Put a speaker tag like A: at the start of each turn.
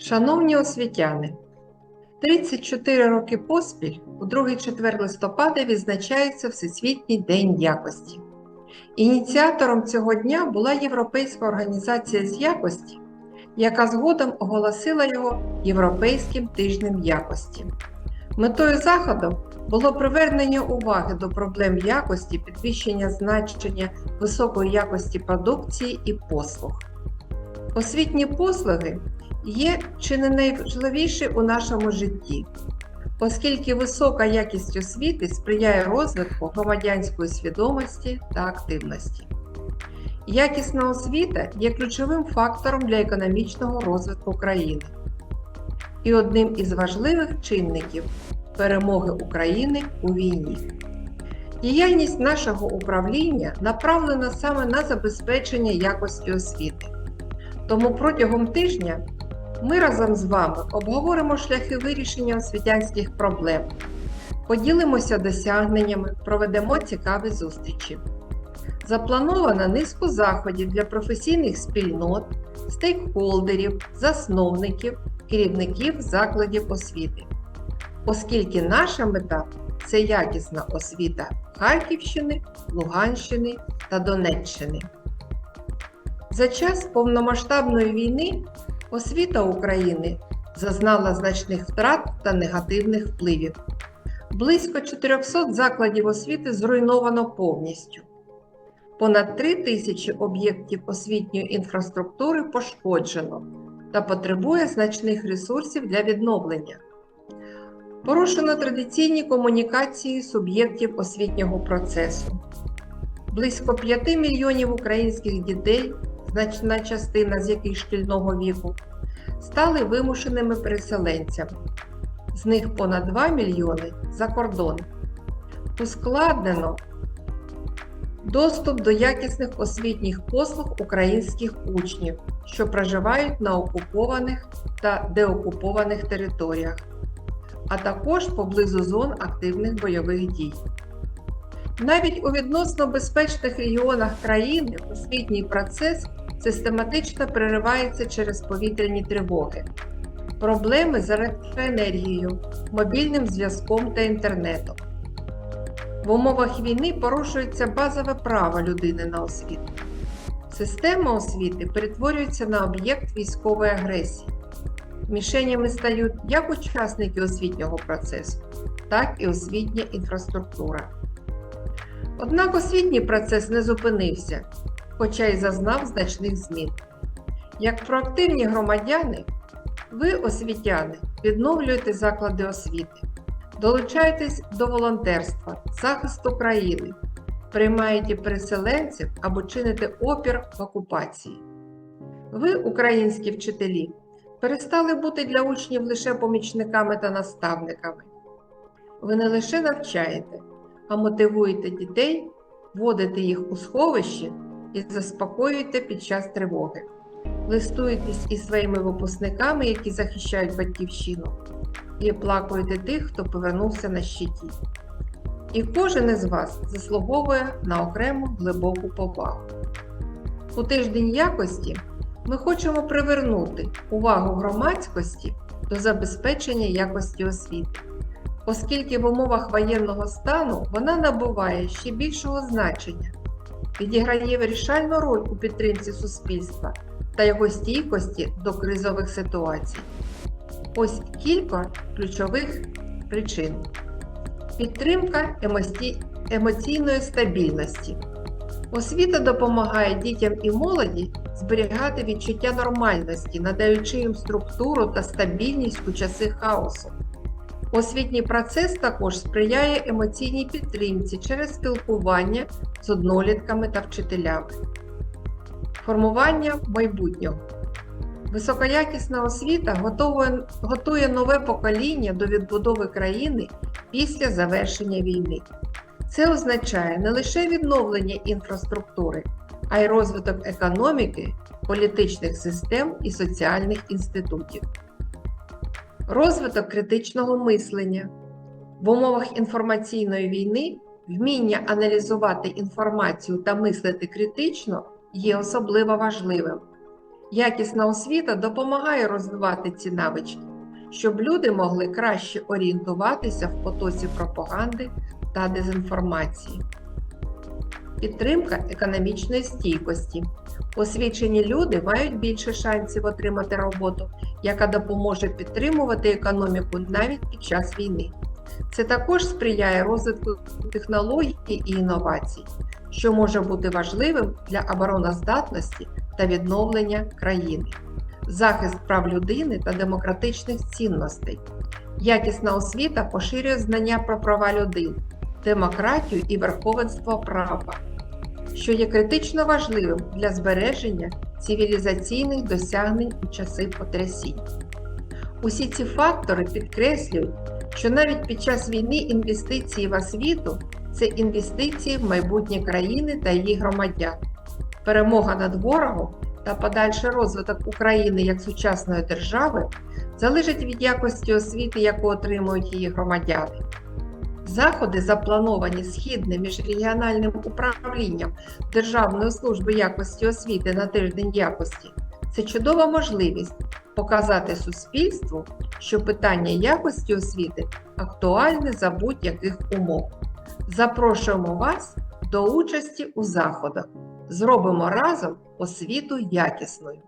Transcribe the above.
A: Шановні освітяни, 34 роки поспіль у 2-4 листопада відзначається Всесвітній день якості. Ініціатором цього дня була Європейська організація з якості, яка згодом оголосила його Європейським тижнем якості. Метою заходу було привернення уваги до проблем якості, підвищення значення високої якості продукції і послуг. Освітні послуги є чи не найважливіші у нашому житті, оскільки висока якість освіти сприяє розвитку громадянської свідомості та активності. Якісна освіта є ключовим фактором для економічного розвитку країни і одним із важливих чинників перемоги України у війні. Діяльність нашого управління направлена саме на забезпечення якості освіти. Тому протягом тижня ми разом з вами обговоримо шляхи вирішення освітянських проблем, поділимося досягненнями, проведемо цікаві зустрічі. Заплановано низку заходів для професійних спільнот, стейкхолдерів, засновників, керівників закладів освіти, оскільки наша мета це якісна освіта Харківщини, Луганщини та Донеччини. За час повномасштабної війни освіта України зазнала значних втрат та негативних впливів. Близько 400 закладів освіти зруйновано повністю. Понад 3 тисячі об'єктів освітньої інфраструктури пошкоджено та потребує значних ресурсів для відновлення. Порушено традиційні комунікації суб'єктів освітнього процесу. Близько 5 мільйонів українських дітей значна частина з яких шкільного віку, стали вимушеними переселенцями. З них понад 2 мільйони за кордон. Ускладнено доступ до якісних освітніх послуг українських учнів, що проживають на окупованих та деокупованих територіях, а також поблизу зон активних бойових дій. Навіть у відносно безпечних регіонах країни освітній процес систематично переривається через повітряні тривоги, проблеми з електроенергією, мобільним зв'язком та інтернетом. В умовах війни порушується базове право людини на освіту. Система освіти перетворюється на об'єкт військової агресії. Мішенями стають як учасники освітнього процесу, так і освітня інфраструктура. Однак освітній процес не зупинився, хоча й зазнав значних змін. Як проактивні громадяни, ви, освітяни, відновлюєте заклади освіти, долучаєтесь до волонтерства, захисту країни, приймаєте переселенців або чините опір в окупації. Ви, українські вчителі, перестали бути для учнів лише помічниками та наставниками. Ви не лише навчаєте, а мотивуєте дітей, вводите їх у сховище і заспокоюєте під час тривоги. Листуєтесь із своїми випускниками, які захищають батьківщину, і оплакуєте тих, хто повернувся на щиті. І кожен із вас заслуговує на окрему глибоку повагу. У тиждень якості ми хочемо привернути увагу громадськості до забезпечення якості освіти, оскільки в умовах воєнного стану вона набуває ще більшого значення відіграє вирішальну роль у підтримці суспільства та його стійкості до кризових ситуацій. Ось кілька ключових причин: підтримка емоційної стабільності. Освіта допомагає дітям і молоді зберігати відчуття нормальності, надаючи їм структуру та стабільність у часи хаосу. Освітній процес також сприяє емоційній підтримці через спілкування з однолітками та вчителями. Формування майбутнього. Високоякісна освіта готує нове покоління до відбудови країни після завершення війни. Це означає не лише відновлення інфраструктури, а й розвиток економіки, політичних систем і соціальних інститутів. Розвиток критичного мислення. В умовах інформаційної війни вміння аналізувати інформацію та мислити критично є особливо важливим. Якісна освіта допомагає розвивати ці навички, щоб люди могли краще орієнтуватися в потоці пропаганди та дезінформації. Підтримка економічної стійкості. Освічені люди мають більше шансів отримати роботу, яка допоможе підтримувати економіку навіть під час війни. Це також сприяє розвитку технологій і інновацій, що може бути важливим для обороноздатності та відновлення країни, захист прав людини та демократичних цінностей. Якісна освіта поширює знання про права людини, демократію і верховенство права, що є критично важливим для збереження цивілізаційних досягнень у часи потрясінь. Усі ці фактори підкреслюють, що навіть під час війни інвестиції в освіту це інвестиції в майбутнє країни та її громадян. Перемога над ворогом та подальший розвиток України як сучасної держави залежить від якості освіти, яку отримують її громадяни. Заходи, заплановані Східним міжрегіональним управлінням Державної служби якості освіти на тиждень якості це чудова можливість показати суспільству, що питання якості освіти актуальне за будь-яких умов. Запрошуємо вас до участі у заходах. Зробимо разом освіту якісною.